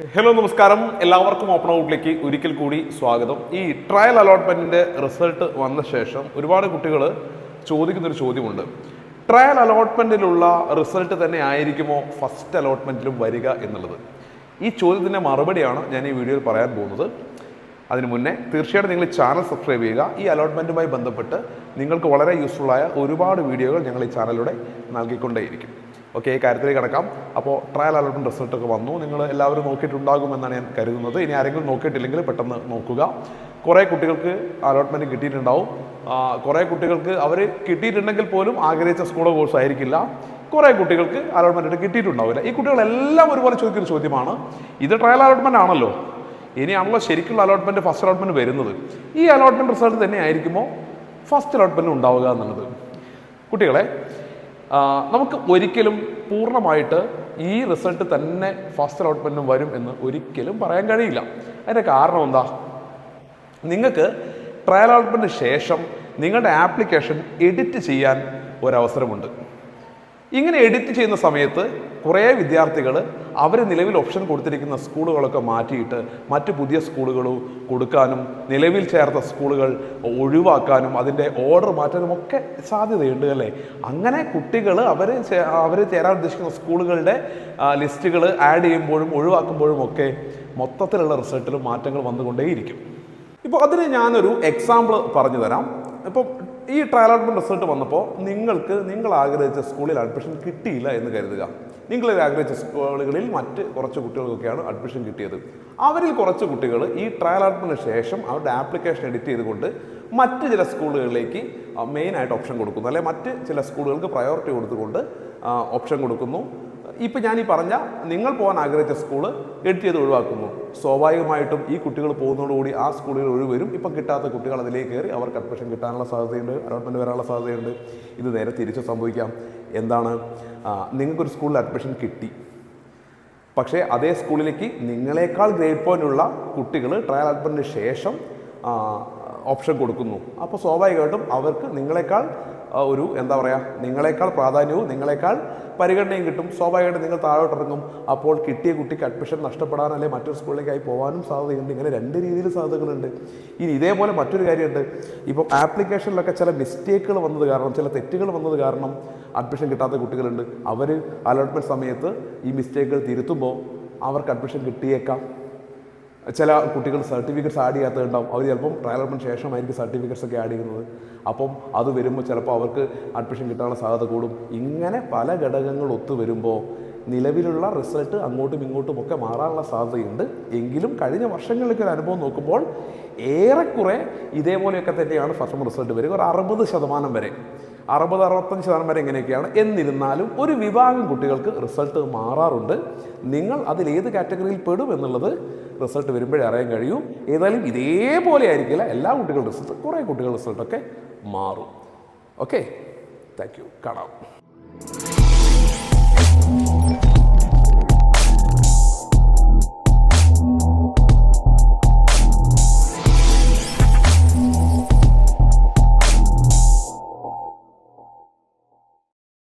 Hello നമസ്കാരം. എല്ലാവർക്കും open ഔട്ടിലേക്ക് ഒരിക്കൽ കൂടി സ്വാഗതം. ഈ ട്രയൽ അലോട്ട്മെന്റിന്റെ റിസൾട്ട് വന്ന ശേഷം ഒരുപാട് കുട്ടികൾ ചോദിക്കുന്നൊരു ചോദ്യമുണ്ട്. ട്രയൽ അലോട്ട്മെന്റിലുള്ള റിസൾട്ട് തന്നെ ആയിരിക്കുമോ ഫസ്റ്റ് അലോട്ട്മെന്റിലും വരിക എന്നുള്ളത്? ഈ ചോദ്യത്തിന്റെ മറുപടിയാണ് ഞാൻ ഈ വീഡിയോയിൽ പറയാൻ പോകുന്നത്. അതിന് മുന്നേ തീർച്ചയായിട്ടും നിങ്ങൾ ചാനൽ സബ്സ്ക്രൈബ് ചെയ്യുക. ഈ അലോട്ട്മെന്റുമായി ബന്ധപ്പെട്ട് നിങ്ങൾക്ക് വളരെ യൂസ്ഫുള്ളായ ഒരുപാട് വീഡിയോകൾ ഞങ്ങൾ ഈ ചാനലിലൂടെ നൽകിക്കൊണ്ടേയിരിക്കും. ഓക്കെ ഈ കാര്യത്തിലേക്ക് കിടക്കാം. അപ്പോൾ ട്രയൽ അലോട്ട്മെന്റ് റിസൾട്ടൊക്കെ വന്നു. നിങ്ങൾ എല്ലാവരും നോക്കിയിട്ടുണ്ടാകുമെന്നാണ് ഞാൻ കരുതുന്നത്. ഇനി ആരെങ്കിലും നോക്കിയിട്ടില്ലെങ്കിൽ പെട്ടെന്ന് നോക്കുക. കുറേ കുട്ടികൾക്ക് അലോട്ട്മെന്റ് കിട്ടിയിട്ടുണ്ടാവും. കുറേ കുട്ടികൾക്ക് അവർ കിട്ടിയിട്ടുണ്ടെങ്കിൽ പോലും ആഗ്രഹിച്ച സ്കൂളോ കോഴ്സ് ആയിരിക്കില്ല. കുറേ കുട്ടികൾക്ക് അലോട്ട്മെന്റ് കിട്ടിയിട്ടുണ്ടാവില്ല. ഈ കുട്ടികളെല്ലാം ഒരുപോലെ ചോദിക്കുന്ന ചോദ്യമാണ് ഇത് ട്രയൽ അലോട്ട്മെന്റ് ആണല്ലോ. ഇനിയാണല്ലോ ശരിക്കുള്ള അലോട്ട്മെന്റ് ഫസ്റ്റ് അലോട്ട്മെന്റ് വരുന്നത്. ഈ അലോട്ട്മെന്റ് റിസൾട്ട് തന്നെ ആയിരിക്കുമോ? ഫസ്റ്റ് അലോട്ട്മെന്റ് ഉണ്ടാവുക എന്നുള്ളത്. കുട്ടികളെ നമുക്ക് ഒരിക്കലും പൂർണമായിട്ട് ഈ റിസൾട്ട് തന്നെ ഫസ്റ്റ് അലോട്ട്മെന്റും വരും എന്ന് ഒരിക്കലും പറയാൻ കഴിയില്ല. അതിന്റെ കാരണം എന്താ? നിങ്ങൾക്ക് ട്രയൽ അലോട്ട്മെന്റിന് ശേഷം നിങ്ങളുടെ ആപ്ലിക്കേഷൻ എഡിറ്റ് ചെയ്യാൻ ഒരവസരമുണ്ട്. ഇങ്ങനെ എഡിറ്റ് ചെയ്യുന്ന സമയത്ത് കുറേ വിദ്യാർത്ഥികൾ അവർ നിലവിൽ ഓപ്ഷൻ കൊടുത്തിരിക്കുന്ന സ്കൂളുകളൊക്കെ മാറ്റിയിട്ട് മറ്റ് പുതിയ സ്കൂളുകൾ കൊടുക്കാനും നിലവിൽ ചേർത്ത സ്കൂളുകൾ ഒഴിവാക്കാനും അതിന്റെ ഓർഡർ മാറ്റാനും ഒക്കെ സാധ്യതയുണ്ട് അല്ലേ? അങ്ങനെ കുട്ടികൾ അവർ അവർ ചേരാൻ ഉദ്ദേശിക്കുന്ന സ്കൂളുകളുടെ ലിസ്റ്റുകൾ ആഡ് ചെയ്യുമ്പോഴും ഒഴിവാക്കുമ്പോഴും ഒക്കെ മൊത്തത്തിലുള്ള റിസൾട്ടിൽ മാറ്റങ്ങൾ വന്നുകൊണ്ടേയിരിക്കും. ഇപ്പോൾ അതിന് ഞാനൊരു എക്സാമ്പിൾ പറഞ്ഞു തരാം. ഇപ്പം ഈ ട്രയൽ അഡ്മിഷൻ റിസൾട്ട് വന്നപ്പോൾ നിങ്ങൾക്ക് നിങ്ങൾ ആഗ്രഹിച്ച സ്കൂളിൽ അഡ്മിഷൻ കിട്ടിയില്ല എന്ന് കരുതുക. നിങ്ങൾ ആഗ്രഹിച്ച സ്കൂളുകളിൽ മറ്റ് കുറച്ച് കുട്ടികൾക്കൊക്കെയാണ് അഡ്മിഷൻ കിട്ടിയത്. അവരിൽ കുറച്ച് കുട്ടികൾ ഈ ട്രയൽ അലോട്ട്മെന്റിന് ശേഷം അവരുടെ ആപ്ലിക്കേഷൻ എഡിറ്റ് ചെയ്തുകൊണ്ട് മറ്റ് ചില സ്കൂളുകളിലേക്ക് മെയിനായിട്ട് ഓപ്ഷൻ കൊടുക്കുന്നു. അല്ലെങ്കിൽ മറ്റ് ചില സ്കൂളുകൾക്ക് പ്രയോറിറ്റി കൊടുത്തുകൊണ്ട് ഓപ്ഷൻ കൊടുക്കുന്നു. ഇപ്പം ഞാൻ ഈ പറഞ്ഞ നിങ്ങൾ പോകാൻ ആഗ്രഹിച്ച സ്കൂൾ എഡിറ്റ് ചെയ്ത് ഒഴിവാക്കുന്നു. സ്വാഭാവികമായിട്ടും ഈ കുട്ടികൾ പോകുന്നതോടുകൂടി ആ സ്കൂളുകൾ ഒഴിവരും. ഇപ്പം കിട്ടാത്ത കുട്ടികൾ അതിലേക്ക് കയറി അവർക്ക് അഡ്മിഷൻ കിട്ടാനുള്ള സാധ്യതയുണ്ട് അലോട്ട്മെന്റ് വരാനുള്ള സാധ്യതയുണ്ട്. ഇത് നേരെ തിരിച്ച് സംഭവിക്കാം. എന്താണ്? നിങ്ങൾക്കൊരു സ്കൂളിൽ അഡ്മിഷൻ കിട്ടി. പക്ഷേ അതേ സ്കൂളിലേക്ക് നിങ്ങളെക്കാൾ ഗ്രേഡ് പോയിന്റുള്ള കുട്ടികൾ ട്രയൽ അഡ്മിറ്റിന് ശേഷം ഓപ്ഷൻ കൊടുക്കുന്നു. അപ്പോൾ സ്വാഭാവികമായിട്ടും അവർക്ക് നിങ്ങളെക്കാൾ ഒരു എന്താ പറയുക നിങ്ങളെക്കാൾ പ്രാധാന്യവും നിങ്ങളെക്കാൾ പരിഗണനയും കിട്ടും. സ്വാഭാവികമായിട്ട് നിങ്ങൾ താഴോട്ട് ഇറങ്ങും. അപ്പോൾ കിട്ടിയ കുട്ടിക്ക് അഡ്മിഷൻ നഷ്ടപ്പെടാൻ അല്ലെങ്കിൽ മറ്റൊരു സ്കൂളിലേക്കായി പോകാനും സാധ്യതയുണ്ട്. ഇങ്ങനെ രണ്ട് രീതിയിൽ സാധ്യതകളുണ്ട്. ഇനി ഇതേപോലെ മറ്റൊരു കാര്യമുണ്ട്. ഇപ്പോൾ ആപ്ലിക്കേഷനിലൊക്കെ ചില മിസ്റ്റേക്കുകൾ വന്നത് കാരണം ചില തെറ്റുകൾ വന്നത് കാരണം അഡ്മിഷൻ കിട്ടാത്ത കുട്ടികളുണ്ട്. അവർ അലോട്ട്മെന്റ് സമയത്ത് ഈ മിസ്റ്റേക്കുകൾ തിരുത്തുമ്പോൾ അവർക്ക് അഡ്മിഷൻ കിട്ടിയേക്കാം. ചില കുട്ടികൾ സർട്ടിഫിക്കറ്റ്സ് ആഡ് ചെയ്യാത്തതുണ്ടാവും. അവർ ചിലപ്പം ട്രയൽ അലോട്ട്മെന്റ് ശേഷമായിരിക്കും സർട്ടിഫിക്കറ്റ്സ് ഒക്കെ ആഡ് ചെയ്യുന്നത്. അപ്പം അത് വരുമ്പോൾ ചിലപ്പോൾ അവർക്ക് അഡ്മിഷൻ കിട്ടാനുള്ള സാധ്യത കൂടും. ഇങ്ങനെ പല ഘടകങ്ങൾ ഒത്തു വരുമ്പോൾ നിലവിലുള്ള റിസൾട്ട് അങ്ങോട്ടും ഇങ്ങോട്ടും ഒക്കെ മാറാനുള്ള സാധ്യതയുണ്ട്. എങ്കിലും കഴിഞ്ഞ വർഷങ്ങളിലേക്ക് ഒരു അനുഭവം നോക്കുമ്പോൾ ഏറെക്കുറെ ഇതേപോലെയൊക്കെ തന്നെയാണ് ഫസ്റ്റ് റിസൾട്ട് വരിക. ഒരു അറുപത് ശതമാനം വരെ അറുപത് അറുപത്തഞ്ച് ശതമാനം വരെ എങ്ങനെയൊക്കെയാണ്? എന്നിരുന്നാലും ഒരു വിഭാഗം കുട്ടികൾക്ക് റിസൾട്ട് മാറാറുണ്ട്. നിങ്ങൾ അതിൽ ഏത് കാറ്റഗറിയിൽ പെടും എന്നുള്ളത് റിസൾട്ട് വരുമ്പോഴേ അറിയാൻ കഴിയൂ. ഏതായാലും ഇതേപോലെ ആയിരിക്കില്ല. എല്ലാ കുട്ടികളുടെ റിസൾട്ട് കുറേ കുട്ടികളുടെ റിസൾട്ടൊക്കെ മാറും. ഓക്കെ? Thank you. കാണാം.